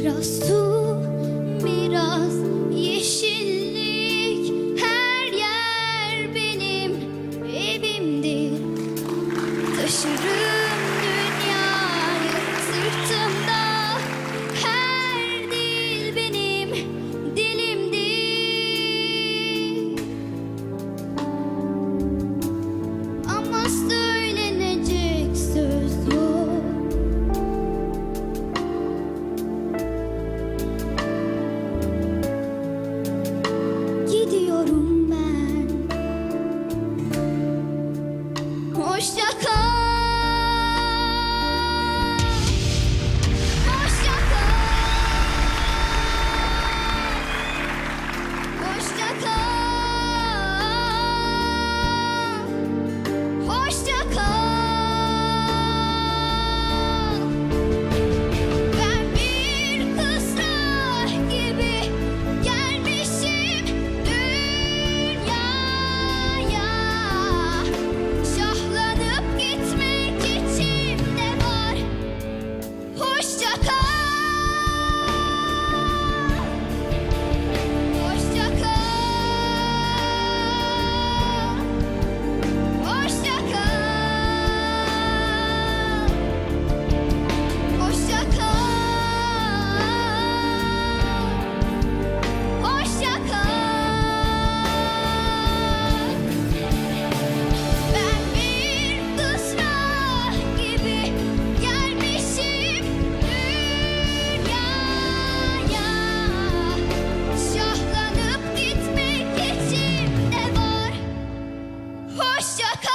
Biraz su, biraz yeşil. Yeah.